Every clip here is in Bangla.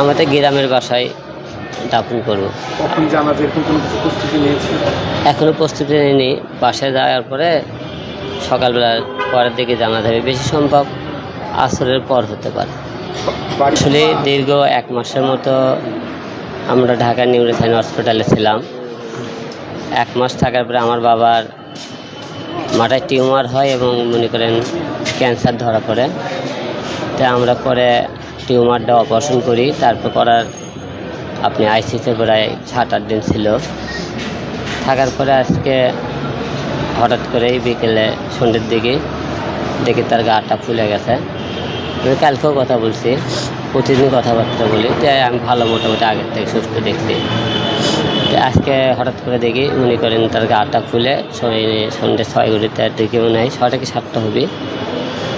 আমাদের গ্রামের বাসায় দাফন করব। কখন জানা যায় এরকম কোনো কিছু প্রস্তুতি নিয়েছে? এখনও প্রস্তুতি নিইনি। বাসায় যাওয়ার পরে সকালবেলা পরের দিকে জানা যাবে। বেশি সম্ভব আসরের পর হতে পারে। আসলে দীর্ঘ এক মাসের মতো আমরা ঢাকা নিউরোসাইন হসপিটালে ছিলাম। এক মাস থাকার পরে আমার বাবার মাথায় টিউমার হয় এবং মনে করেন ক্যান্সার ধরা পড়ে। তা আমরা পরে টিউমারটা অপারেশন করি, তারপর করার আপনি আইসিতে প্রায় সাত আট দিন ছিল। থাকার পরে আজকে হঠাৎ করেই বিকেলে সন্ধ্যের দিকে দেখি তার গাটা ফুলে গেছে। আমি কালকেও কথা বলছি, প্রতিদিন কথাবার্তা বলি তাই আমি ভালো মোটামুটি আগের থেকে সুস্থ দেখছি। আজকে হঠাৎ করে দেখি মনে করেন তার গাটা সই- সন্ধ্যে ছয় ঘড়িতে দিকে মনে হয় ছয়টা কি সাতটা হবে,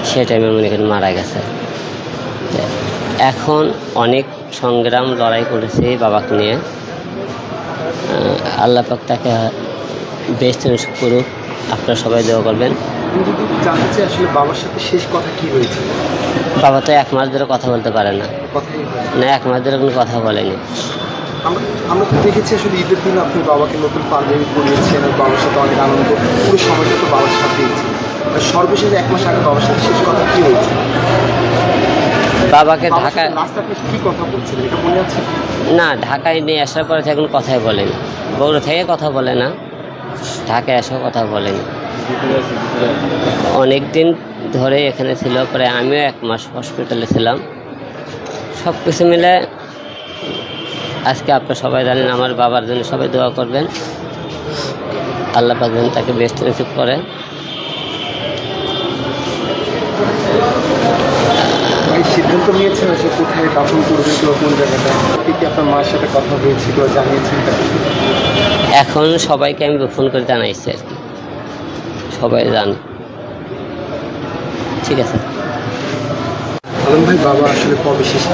সে টাইমে মনে করেন মারা গেছে। এখন অনেক সংগ্রাম লড়াই করেছে বাবাকে নিয়ে। আল্লাহ পাক তাকে বেস্ট করুক। আপনারা সবাই দেওয়া করবেন। জানতে আসলে বাবার সাথে শেষ কথা কি হয়েছে? বাবা তো এক মাস ধরে কথা বলতে পারে না। না। এক মাস ধরে কোনো কথা বলেনি। আমরা তো দেখেছি আসলে ঈদের দিন আপনি বাবাকে নতুন পাঞ্জাবি পরিয়েছেন আর বাবার সাথে অনেক আনন্দ। পুরো সময়টা তো বাবার সাথেই ছিল। আর সর্বশেষ এক মাস আগে বাবার সাথে শেষ কথা কি হয়েছে? বাবাকে ঢাকা না ঢাকায় নিয়ে আসার পরে এখন কথাই বলেনি। বগুড়া থেকে কথা বলে না। ঢাকায় এসেও কথা বলেনি। অনেক দিন ধরে এখানে ছিল পরে আমিও এক মাস হসপিটালে ছিলাম। সব কিছু মিলে আজকে আপনারা সবাই জানেন আমার বাবার জন্য সবাই দোয়া করবেন। আল্লাহ পাক যেন তাকে বেস্ট রিসিভ করে। ভাই সিদ্ধান্ত নিয়েছেন আসলে কোথায় দাফন করবেন কিংবা কোন জায়গাটা? আপনি কি আপনার মায়ের সাথে কথা হয়েছিল জানিয়েছেন এখন সবাইকে আমি ফোন করে জানাইছি আর কি। সবাই জান। ঠিক আছে। আলম ভাই বাবা আসলে কবে শেষ